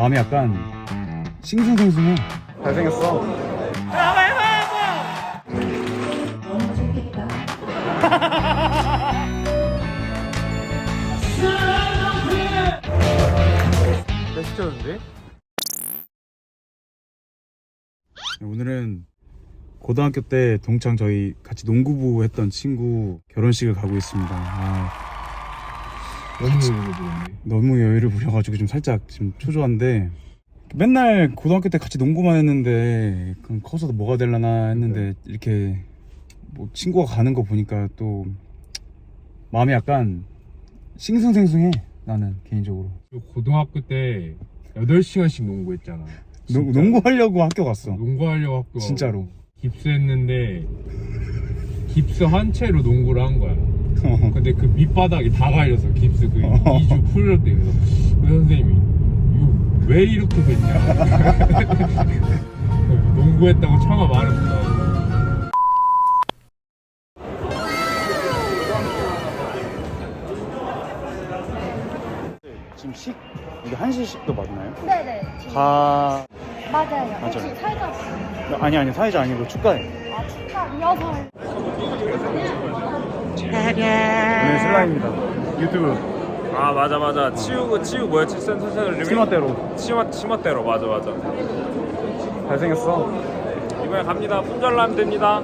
마음이 약간 싱숭생숭해. 잘생겼어. 너무 좋겠다. 오늘은 고등학교 때 동창 저희 같이 농구부 했던 친구 결혼식을 가고 있습니다. 아, 너무 여유를 부렸네. 너무 여유를 부려가지고 좀 살짝 지금 초조한데 맨날 고등학교 때 같이 농구만 했는데 그럼 커서도 뭐가 될라나 했는데 이렇게 뭐 친구가 가는 거 보니까 또 마음이 약간 싱숭생숭해 나는 개인적으로 고등학교 때 8시간씩 농구했잖아. 농, 진짜. 농구하려고 학교 갔어 농구하려고 학교 진짜로. 깁스했는데 깁스 한 채로 농구를 한 거야. 근데 그 밑바닥이 다 갈려서 깁스 그 2주 풀릴 때 그래서 그 선생님이 이거 왜 이렇게 됐냐 농구했다고 차가 말했구나 지금 식 이게 한시식도 맞나요? 네네. 가 맞아요. 혹시 맞아요. 살짝 아니 아니 사이자 아니고 축가해 아 축가 이어서 오늘 슬라입니다. 유튜브. 아 맞아 맞아. 치우 치우 뭐였지 센터셀 이름이 치마대로. 치마 치마대로. 맞아 맞아. 잘생겼어. 이번에 갑니다. 품절남 됩니다.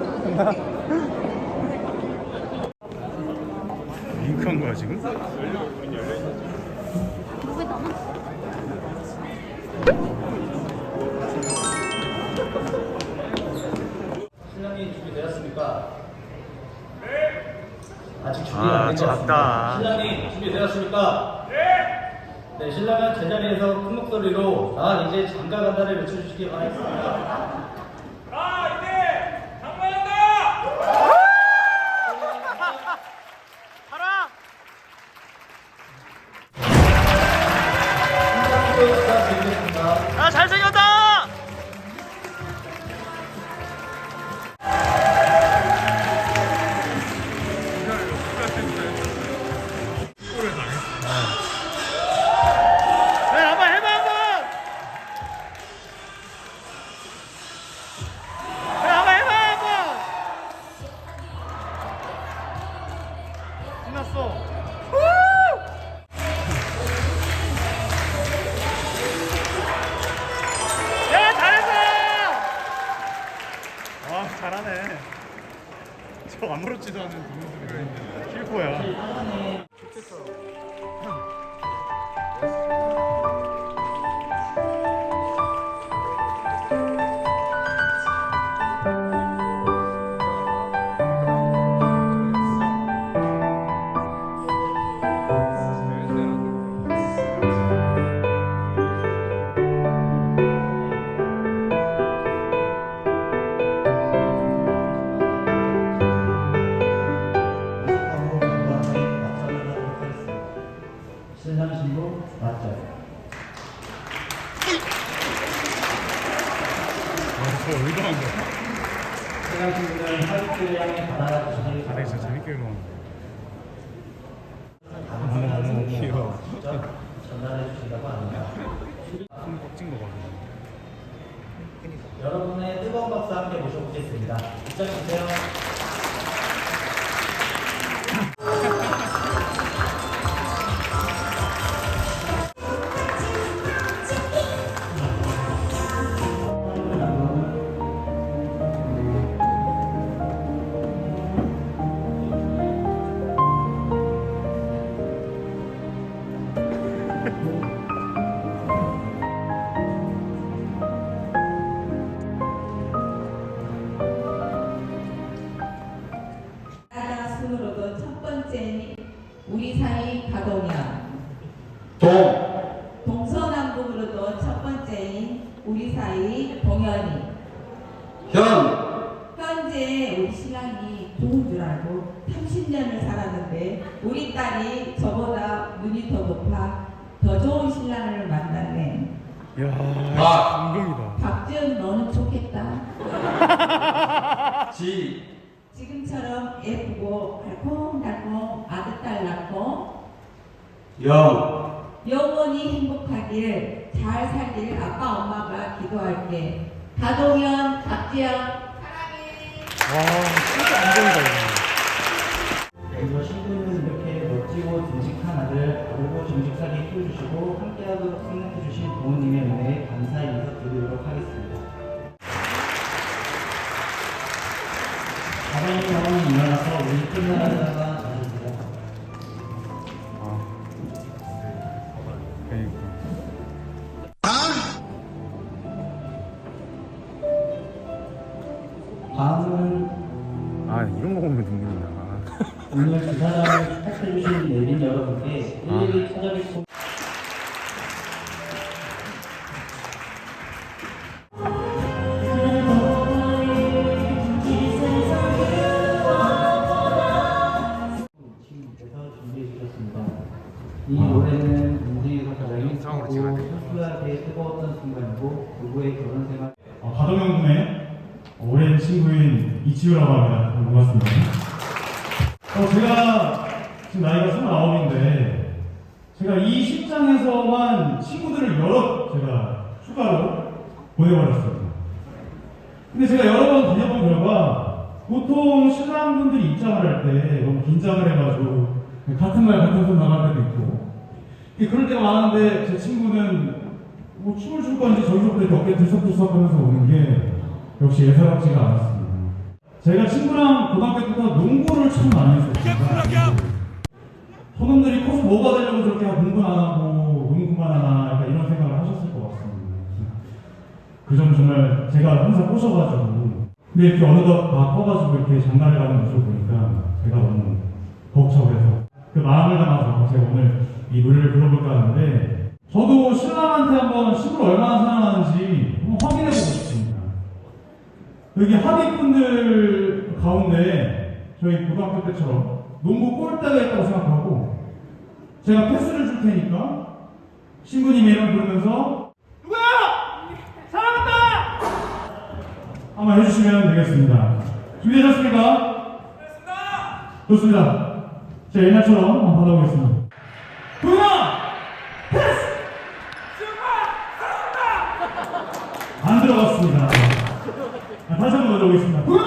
링크한 거야 지금? 누구 아직 준비가 아, 안된것 작다. 같습니다. 신랑이 준비되었습니까? 네. 네, 신랑은 제자리에서 큰 목소리로 나 이제 장가 간다를 외쳐주시기 바라겠습니다. 아 잘생겼다 저 아무렇지도 않은 동물들이 킬코야 의도한 거야 아 내가 진짜. 재밌게 읽었는데 어머 어머 귀여워 전달해 주시라고 합니다. 손 꺾진 거 봐. 여러분의 뜨거운 박수 함께 모셔보겠습니다. 입장해주세요. 사이 가동현 동! 동서남북으로도 첫 번째인 우리 사이 동현이 현! 현재 우리 신랑이 좋은 줄 알고 30년을 살았는데 우리 딸이 저보다 눈이 더 높아 더 좋은 신랑을 만났네 이야 아. 감동이다 박지은 너는 좋겠다 지! 지금처럼 예쁘고 알콩달콩 아들 딸 낳고 영! 영원히 행복하길 잘 살길 아빠 엄마가 기도할게. 가동현, 박지영 사랑해. 그래서 신부는 이렇게 멋지고 듬직한 아들 바르고 정직하게 키워주시고 함께하도록 생각해주신 부모님의 은혜에 감사의 인사 드리도록 하겠습니다. 아버님, 어머니 일어나서 우리 끝나가다가 이 노래는 인생에서 가장 영상으로 찍어야. 소소하게 뜨거웠던 순간이고 부부의 결혼 생활 어, 가동현 군의 오랜 친구인 이치우라고 합니다. 반갑습니다. 어, 제가 지금 나이가 29인데 제가 이 식장에서만 친구들을 여러 제가 휴가로 보내버렸습니다. 근데 제가 여러 번 다녀본 결과 보통 신랑분들이 입장을 할 때 너무 긴장을 해가지고 같은 말 같은 손 나갈 때도 있고 그럴 때가 많은데 제 친구는 뭐 춤을 출 건지 저기서부터 어깨 들썩들썩 하면서 오는 게 역시 예사롭지가 않았습니다. 제가 친구랑 고등학교 때부터 농구를 참 많이 했었습니다. 저놈들이 커서 뭐가 저렇게 공부 안 하고 농구만 하나 약간 이런 생각을 하셨을 것 같습니다. 그 점 정말 제가 항상 꼬셔가지고 근데 이렇게 어느덧 다 커가지고 이렇게 장가를 가는 모습을 보니까 제가 너무 벅차오해서 그 마음을 담아서 제가 오늘 이 노래를 불러볼까 하는데 저도 신랑한테 한번 시골 얼마나 사랑하는지 한번 확인해보고 싶습니다. 여기 하객분들 가운데 저희 고등학교 때처럼 농구 골대가 있다고 생각하고 제가 패스를 줄 테니까 신부님의 이름 부르면서 누구야? 사랑한다. 한번 해주시면 되겠습니다. 준비되셨습니까? 좋습니다. 자, 옛날처럼 한번 받아보겠습니다. 도현아! 패스! 안 들어갔습니다. 자, 다시 한번 들어보겠습니다. 도현아!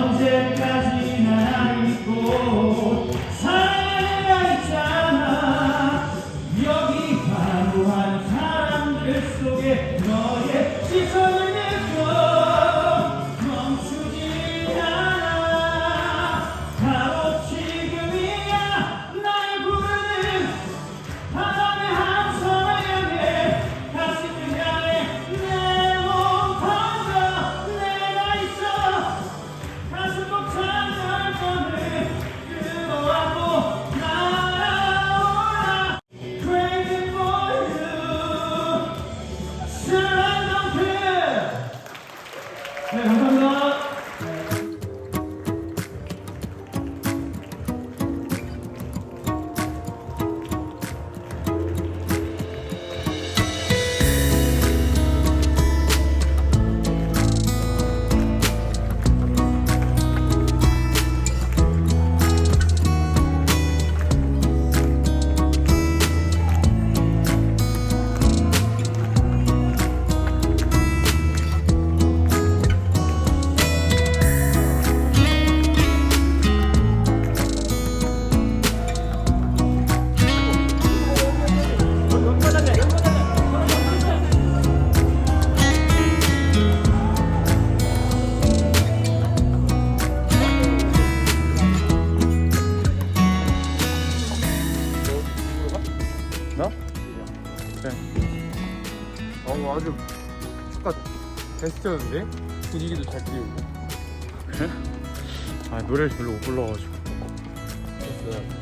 언제까지나 믿고 나? 그래. 어 아주 축하 베스트였는데? 분위기도 잘 띄우고 아 노래를 별로 못 불러가지고 그래서